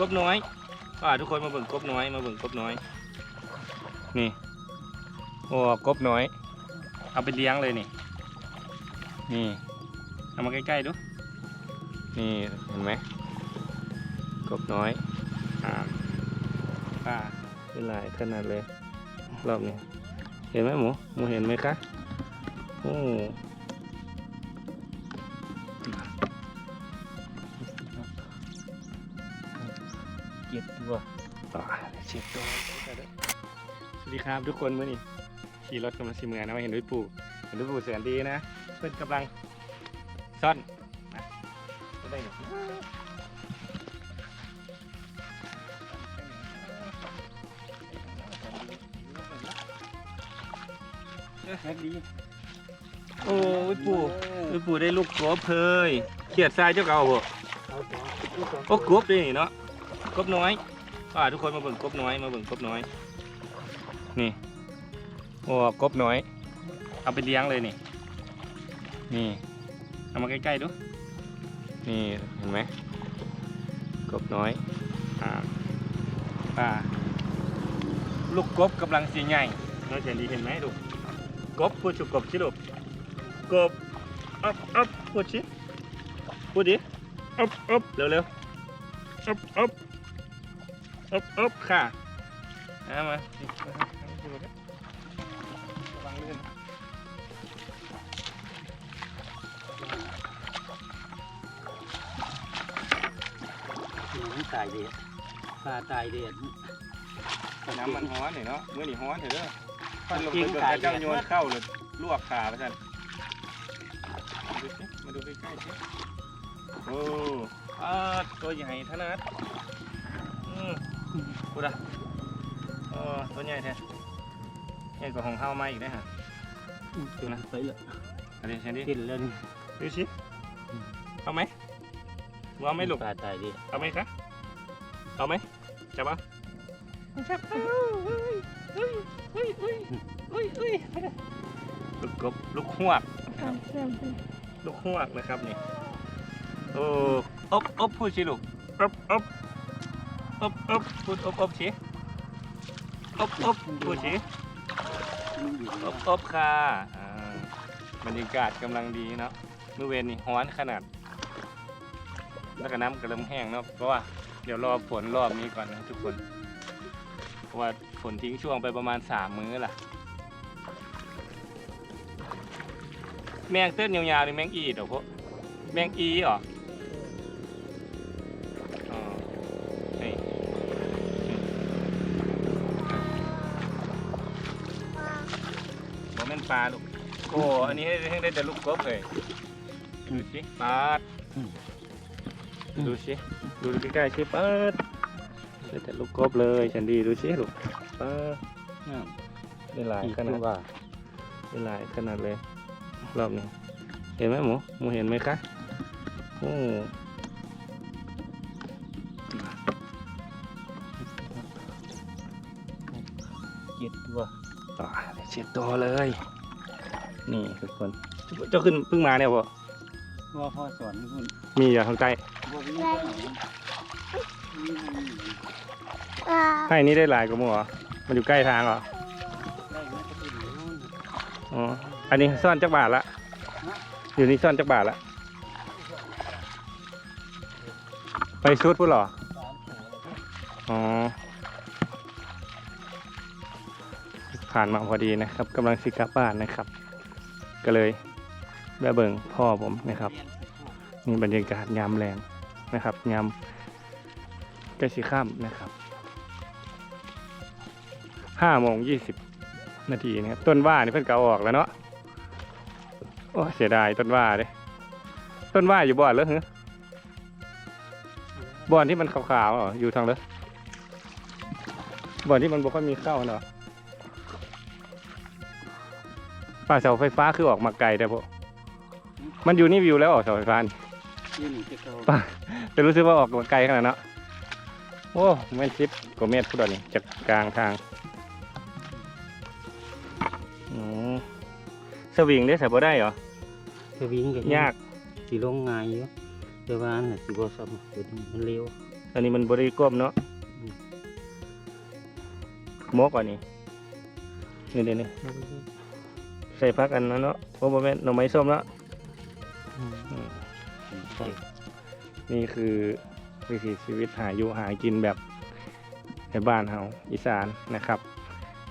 กบน้อยอ่าทุกคนมาเบิ่งกบน้อย มาเบิ่งกบน้อย นี่ โอ้กบน้อย เอาไปเลี้ยงเลยนี่ นี่ เอามาใกล้ๆดู นี่เห็นไหมกบน้อยอ่าป้าเป็นลายขนาดเลย รอบนี้ เห็นไหมหมู หมูเห็นไหมคะ โอ้ เจ็ดตัวต่อเช็ดตัวสวัสดีครับทุกคนเมื่อนี้ขี่รถกำลังชิมงานนะมาเห็นด้วยปู่เห็นด้วยปู่แสนดีนะ เพื่อนกำลังซ่อนนะจะได้หนึ่งแม็กดีโอ้ยปู่ยปู่ได้ลูกกบเพยเขียดทรายเจ้าเก่าบ่เอาสองโอ้กบเลยนี่เนาะ กบน้อยอ่าทุกคนมาเบิ่งกบน้อยมาเบิ่งกบน้อย นี่โอ้กบน้อย เอาไปเลี้ยงเลยนี่ นี่ เอามาใกล้ๆดู นี่เห็นไหมกบน้อยอ่าป้าลูกกบกำลังสีใหญ่น้องเจนดีเห็นไหมลูกกบพูดชุกกบชิลูกกบอัพอัพพูดชิพูดดิอัพอัพเร็วเร็วๆอัพอัพ อัพอัพค่ะเอามาระวังลื่นน้ำตายเดียดปลาตายเดียดน้ำมันฮ้อนเนาะเมื่อนี่ฮ้อนเถอะเด้อฟันลงจริไปงเบิ่งตายเจ้าเดีโยยดนเข้าเลยลวกขาไปท่านดูสิมาดูใกล้ๆสิโอ้อาตัวใหญ่ทนัดอืม พูดอะโอ้ตัวใหญ่แท้ใหญ่กว่าของเฮามาอีกนะฮะตัวนั้นไปเลยอันนี้ฉันดิกินแล้วนี่ดูสิเอาไหมเอาไหมลูกปลาตายเดียดเอาไหมคะเอาไหมจับเอาจับเอาเฮ้ยเฮ้ยเฮ้ยเฮ้ยเฮ้ยเฮ้ยลูกกบลูกหวกนะครับลูกหวกนะครับนี่โอ้อบอบพูดสิลูกอบอบ อบอบพูดอบอบสิอบอบพูดสิอบอบค่ะอ่าบรรยากาศกำลังดีเนาะเมื่อเวรนี่ฮ้อนขนาด แล้วก็น้ำก็เริ่มแห้งเนาะเพราะว่าเดี๋ยวรอฝนรอบนี้ก่อนนะทุกคน เพราะว่าฝนทิ้งช่วงไปประมาณสามมื้อล่ะ แมงเต้นยาวๆนี่แมงอีดเหรอพวกแมงอีเหรออ๋อ ปลาลูก โอ้ อันนี้ให้ให้ได้แต่ลูกกบเลย ดูสิปลาด ดูสิ ดูใกล้ๆสิเปิดได้แต่ลูกกบเลยฉันดีดูสิลูกเปิดได้หลายอีกขตันาดวได้หลายขนาดเลย รอบนี้ เห็นไหมหมู หมูเห็นไหมคะโอ้เจ็ดตัวตายเช็ดตัวเลย นี่ทุกคน เจ้าขึ้นเพิ่งมาเนี่ยบ่ว่าพ่อสอนคุณมีอยู่ทางใต้บ่มีให้นี้ได้หลายกว่าหมูเหรอมันอยู่ใกล้ทางเหรอได้มาจะกินนู่นอ๋ออันนี้ซ่อนจักบาทละอยู่นี่ซ่อนจักบาทละไปชุดพูดเหรออ๋อผ่านมาพอดีนะครับกำลังสิกลับบ้านนะครับ ก็เลยแวะเบิ่งพ่อผมนะครับนี่บรรยากาศยามแรงนะครับยามใกล้สิค่ำนะครับห้าโมงยี่สิบนาทีนะครับต้นว่านี่เพิ่นเกาออกแล้วเนาะโอ้เสียดายต้นว่าเลยต้นว่าอยู่บ่อนเหรอฮะบ่อนที่มันขาวๆออยู่ทางเลยบ่อนที่มันบ่ค่อยมีเข้าเนาะ ป่าเสาไฟฟ้าคือออกมาไกลแต่พวกมันอยู่นี่วิวแล้วออกเสาไฟฟ้านี่ยืนจะเขาป่ะแต่รู้สึกว่าออกมาไกลขนาดนั้นเนาะโอ้แม่นสิบกว่าเมตรพุทธนี่จากกลางทางอืมสวิงได้ใส่บ่ได้เหรอจะวิ่งกันยากสิลงง่ายอยู่แต่ว่าอันน่ะสิบ่ซ้ำตัวนี้มันเร็วอันนี้มันบริกรมเนาะมกอันนี้นี่เดี๋ยวนี้ ใส่พักอันนั้นเนาะโอ้โหแม่นหน่อไม้ส้มแล้วอืมอืมใช่นี่คือวิถีชีวิตหาอยู่หากินแบบในบ้านเฮาอีสานนะครับ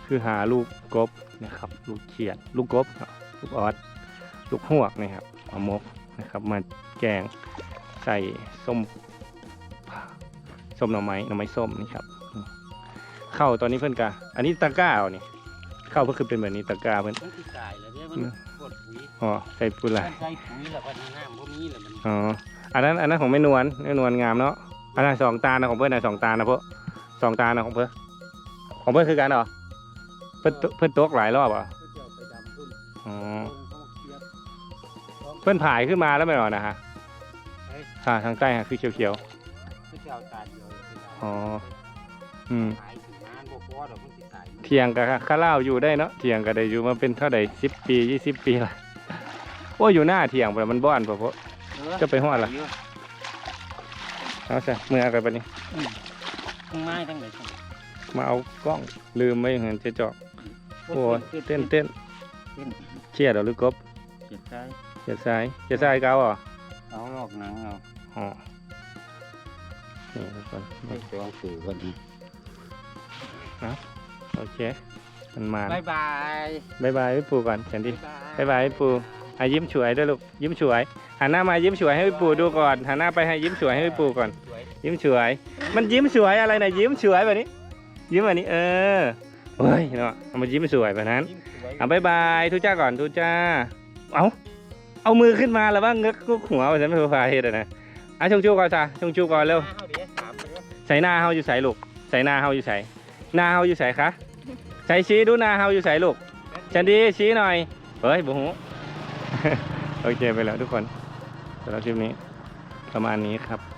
คือหาลูกกบนะครับ ลูกเขียด ลูกกบเนาะลูกออดลูกหวกนะครับเอามกนะครับมาแกงใส่ส้มส้มหน่อไม้หน่อไม้ส้มนี่ครับอืมเข้าวตอนนี้เพื่อนกะอันนี้ตะกร้าเอานี่ เข้าวเพื่อคือเป็นแบบนี้ตะกร้าเพื่อนมันสิตายแล้วเนี่ยมันอืมปวดปุ๋ยอ๋อใส่ปุยไหลมันใส่ปุ๋ยแล้วก็น้ำพวกนี้แหละมันอ๋ออันนั้นอันนั้นของแม่นวลแม่นวลงามเนาะอันนั้นสองตานะของเพื่อนนะสองตานะเพื่อสองตานะของเพื่อของเพื่อนคือกันเหรอเพื่อนเพื่อนตกหลายรอบเหรอะก็จะเอาไปดำพุ่นอ๋อพุ่นเขาเสียบต้องเพื่อนผายขึ้นมาแล้วไม่หรอนะฮะเฮ้ยอ่าทางใต้ฮะคือเขียว ก็จะเอาตาเดียวเลยไปดำอ๋อ ๆอืมตายถึงนานบ่พอดอกมันสิตายมัน เถียงกับข้าเล่าวอยู่ได้เนาะเถียงก็ได้อยู่มาเป็นเท่าใดสิบปียี่สิบปีละว่าอยู่หน้าเถียงไปมันบ้านปะเพราะเออจะไปฮอดล่ะเอาใช่เมื่อกันไปนี่ข้างไม้ทั้งไหนมาเอากล้องลืมไว้อย่างนั้นเจ๊เจาะโอ้ยเต้นเต้นเต้นเครียดเหรอหรือกบเจ็บใจเจ็ดซ้ายเจ็ดซ้ายเก้าเหรอเอาลอกหนังเอาอ๋อนี่ทุกคนไปจองสื่อกันดี โอเค มันมาบายบายบายบายพี่ปูก่อนแคนดี้บายบายบายพี่ปูอะยิ้มฉวยด้วยลูก ยิ้มฉวยหันหน้ามายิ้มฉวยให้พี่ปูดูก่อนหันหน้าไปให้ยิ้มฉวยให้พี่ปูก่อนสวยยิ้มฉวย มันยิ้มฉวยอะไรนะยิ้มฉวยแบบนี้ ยิ้มแบบนี้ เออเฮ้ยเนาะเอามายิ้มสวยแบบนั้นยิ้มสวยเอาบายบายทุจ้าก่อนทุจ้า เอาเอามือขึ้นมาแล้วบ้างเงึกกุกหัวว่าฉันไม่พาเฮ็ดอะนะอะชงชูก่อนจ้ะชงชูก่อนเร็วเอาเดี๋ยวถามไปว่าใส่หน้าเฮาอยู่ใส่ลูกใส่หน้าเฮาอยู่ใส่หน้าเฮาอยู่ใส่คะ ใส่ชี้ดูหน้าเฮาอยู่ใส่ลูกฉันดีชี้หน่อยเฮ้ยบุหูโอเคไปแล้วทุกคนสำหรับคลิปนี้ประมาณนี้ครับ